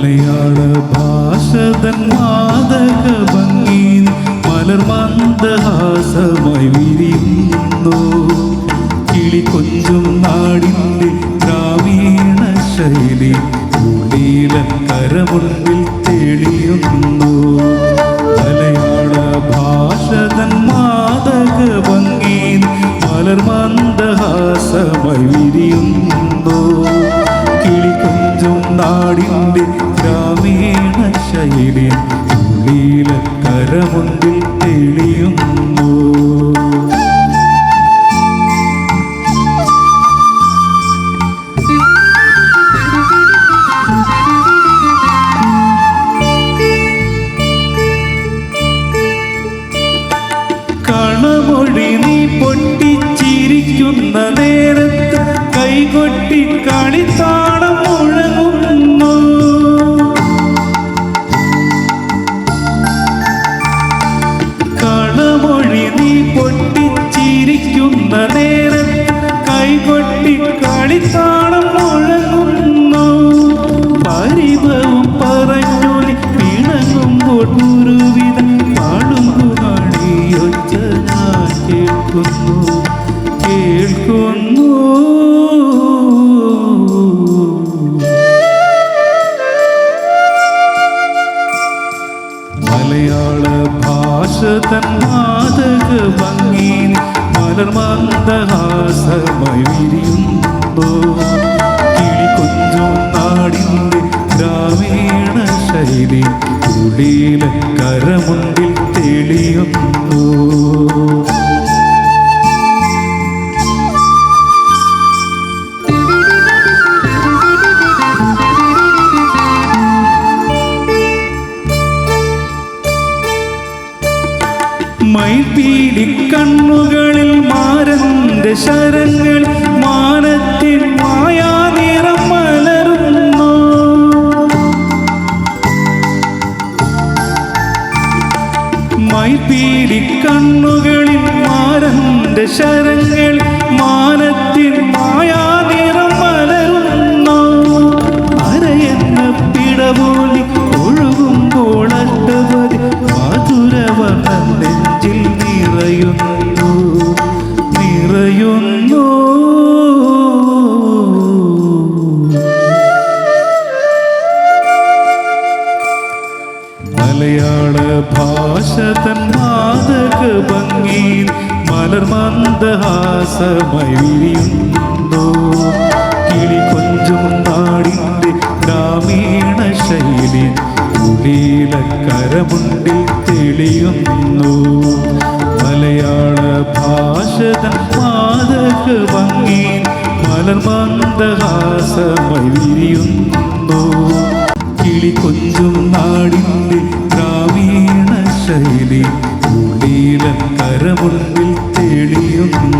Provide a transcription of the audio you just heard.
മലയാള ഭാഷതൻ മാതക ഭംഗി മലർ മന്ദഹാസമായി വിരിയുന്നു. കിളി കൊഞ്ചും നാടിന്റെ ഗ്രാമീണ ശൈലി ഉള്ളില കരമുൻപിൽ തെളിയുന്നു. മലയാള ഭാഷതൻ മാതക ഭംഗി മലർ മന്ദഹാസമായി വിരിയുന്നു. ശൈലി ഉള്ളില തൻ മാതക ഭംഗി മലർ മന്ദഹാസമായി ഗ്രാമീണ ശൈലി ഉള്ളില കരമുണ്ടിൽ തെളിയുന്നു മൈപ്പീലി കണ്ണുകളിൽ മാരന്റെ ശരങ്ങൾ മാനത്തിൽ മായാ നിറം മലരുന്നു മൈപീടി കണ്ണുകളിൽ മാരന്റെ ശരങ്ങൾ ശതൻ മാതക ഭംഗിയിൽ മലർ മന്ദഹാസമായി കിളി കൊഞ്ചും നാടിന്റെ ഗ്രാമീണ ശൈലി കുടീലക്കരമുണ്ടിൽ തെളിയുന്നു. മലയാള ഭാഷതൻ മാതക ഭംഗിയിൽ മലർ മന്ദഹാസമായി കിളി കൊഞ്ചും നാടിന്റെ ഗ്രാമ കരയിലെ കരമുൻപിൽ തെളിയുന്നു.